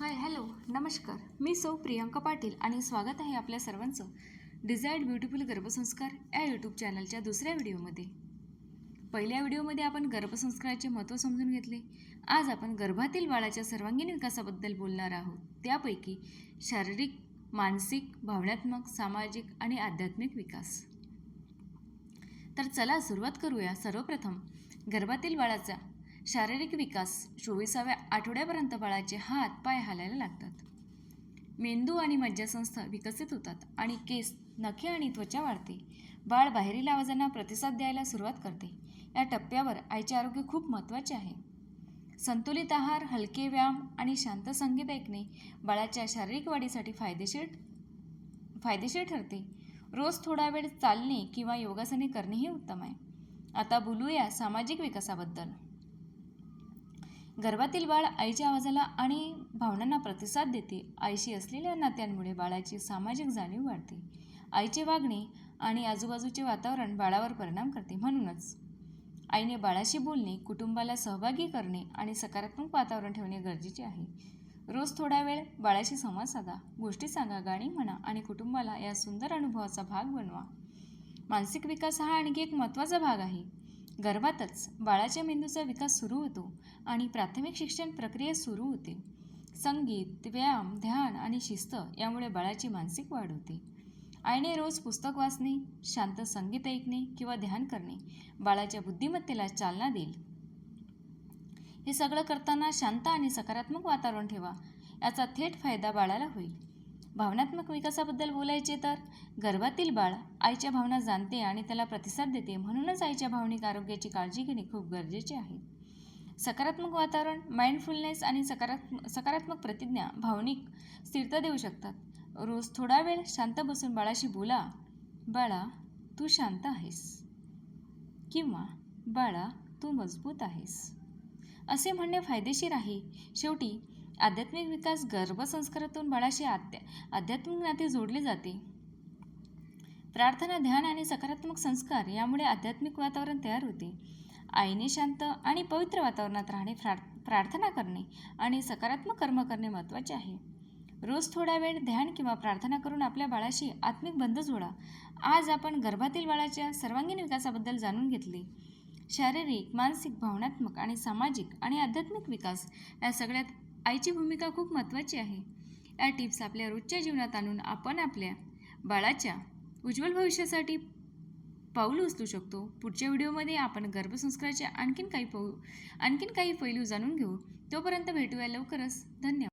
Hi hello नमस्कार. मी सौ प्रियांका पाटील आणि स्वागत आहे आपल्या सर्वांचं डिझायर्ड ब्युटिफुल गर्भसंस्कार या यूट्यूब चॅनलच्या दुसऱ्या व्हिडिओमध्ये. पहिल्या व्हिडिओमध्ये आपण गर्भसंस्काराचे महत्त्व समजून घेतले. आज आपण गर्भातील बाळाच्या सर्वांगीण विकासाबद्दल बोलणार आहोत. त्यापैकी शारीरिक मानसिक भावनात्मक सामाजिक आणि आध्यात्मिक विकास. तर चला सुरुवात करूया. सर्वप्रथम गर्भातील बाळाचा शारीरिक विकास चोवीसाव्या आठवड्यापर्यंत बाळाचे हात पाय हालायला लागतात. मेंदू आणि मज्जासंस्था विकसित होतात आणि केस नखे आणि त्वचा वाढते. बाळ बाहेरील आवाजांना प्रतिसाद द्यायला सुरुवात करते. या टप्प्यावर आईचे आरोग्य खूप महत्त्वाचे आहे. संतुलित आहार हलके व्यायाम आणि शांत संगीत ऐकणे बाळाच्या शारीरिक वाढीसाठी फायदेशीर फायदेशीर ठरते. रोज थोडा वेळ चालणे किंवा योगासने करणेही उत्तम आहे. आता बोलूया सामाजिक विकासाबद्दल. गर्भातील बाळ आईच्या आवाजाला आणि भावनांना प्रतिसाद देते. आईशी असलेल्या नात्यांमुळे बाळाची सामाजिक जाणीव वाढते. आईचे वागणे आणि आजूबाजूचे वातावरण बाळावर परिणाम करते म्हणूनच. आईने बाळाशी बोलणे कुटुंबाला सहभागी करणे आणि सकारात्मक वातावरण ठेवणे गरजेचे आहे. रोज थोडा वेळ बाळाशी संवाद साधा गोष्टी सांगा गाणी म्हणा आणि कुटुंबाला या सुंदर अनुभवाचा भाग बनवा. मानसिक विकास हा आणखी एक महत्त्वाचा भाग आहे. गर्भातच बाळाच्या मेंदूचा विकास सुरू होतो आणि प्राथमिक शिक्षण प्रक्रिया सुरू होते. संगीत व्यायाम ध्यान आणि शिस्त यामुळे बाळाची मानसिक वाढ होते. आईने रोज पुस्तक वाचणे शांत संगीत ऐकणे किंवा ध्यान करणे बाळाच्या बुद्धिमत्तेला चालना देईल. हे सगळं करताना शांत आणि सकारात्मक वातावरण ठेवा याचा थेट फायदा बाळाला होईल. भावनात्मक विकासाबद्दल बोलायचे तर? गर्भातील बाळ आईच्या भावना जाणते आणि त्याला प्रतिसाद देते. म्हणूनच आईच्या भावनिक आरोग्याची काळजी घेणे खूप गरजेचे आहे. सकारात्मक वातावरण माइंडफुलनेस आणि सकारात्मक सकारात्मक प्रतिज्ञा भावनिक स्थिरता देऊ शकतात. रोज थोडा वेळ शांत बसून बाळाशी बोला बाळा तू शांत आहेस. किंवा बाळा तू मजबूत आहेस. असे म्हणणे फायदेशीर आहे. शेवटी आध्यात्मिक विकास गर्भसंस्कारातून बाळाशी आध्या आध्यात्मिक नाते जोडले जाते. प्रार्थना ध्यान आणि सकारात्मक संस्कार यामुळे आध्यात्मिक वातावरण तयार होते. आईने शांत आणि पवित्र वातावरणात राहणे प्रार्थना करणे आणि सकारात्मक कर्म करणे महत्त्वाचे आहे. रोज थोडा वेळ ध्यान किंवा प्रार्थना करून आपल्या बाळाशी आत्मिक बंध जोडा. आज आपण गर्भातील बाळाच्या सर्वांगीण विकासाबद्दल जाणून घेतले. शारीरिक मानसिक भावनात्मक आणि सामाजिक आणि आध्यात्मिक विकास या सगळ्यात आईची भूमिका खूप महत्त्वाची आहे. या टिप्स आपल्या रोजच्या जीवनात आणून आपण आपल्या बाळाच्या उज्ज्वल भविष्यासाठी पाऊल उचलू शकतो. पुढच्या व्हिडिओमध्ये आपण गर्भसंस्काराचे आणखीन काही पाऊ आणखीन काही पैलू जाणून घेऊ. तोपर्यंत भेटूया लवकरच. धन्यवाद.